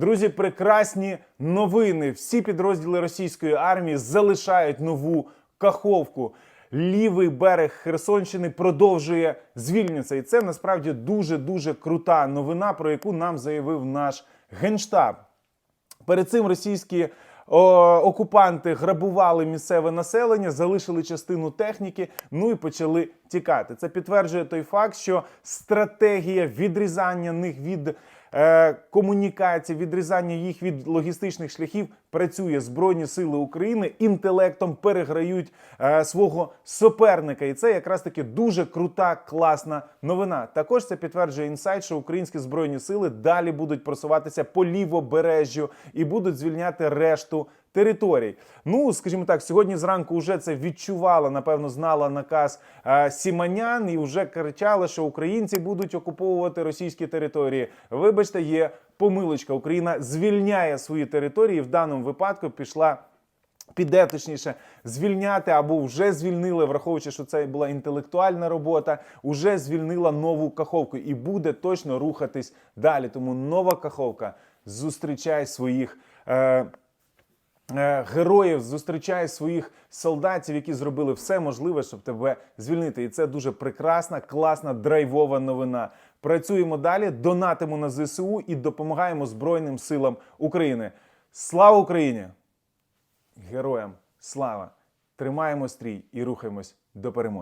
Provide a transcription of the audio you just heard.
Друзі, прекрасні новини. Всі підрозділи російської армії залишають нову каховку. Лівий берег Херсонщини продовжує звільнитися. І це насправді дуже дуже крута новина, про яку нам заявив наш генштаб. Перед цим російські о, окупанти грабували місцеве населення, залишили частину техніки, ну і почали тікати. Це підтверджує той факт, що стратегія відрізання них від е, комунікацій, відрізання їх від логістичних шляхів працює. Збройні сили України інтелектом переграють е, свого суперника, і це якраз таки дуже крута, класна новина. Також це підтверджує інсайт, що українські збройні сили далі будуть просуватися по лівобережжю і будуть звільняти решту територій. Ну, скажімо так, сьогодні зранку вже це відчувала, напевно, знала наказ е, Сіманян і вже кричали, що українці будуть окуповувати російські території. Вибачте, є помилочка. Україна звільняє свої території. В даному випадку пішла. Піде точніше звільняти або вже звільнили, враховуючи, що це була інтелектуальна робота, вже звільнила нову каховку і буде точно рухатись далі. Тому нова каховка зустрічай своїх. Е, Героїв зустрічає своїх солдатів, які зробили все можливе, щоб тебе звільнити. І це дуже прекрасна, класна, драйвова новина. Працюємо далі, донатимо на ЗСУ і допомагаємо Збройним силам України. Слава Україні! Героям слава! Тримаємо стрій і рухаємось до перемоги.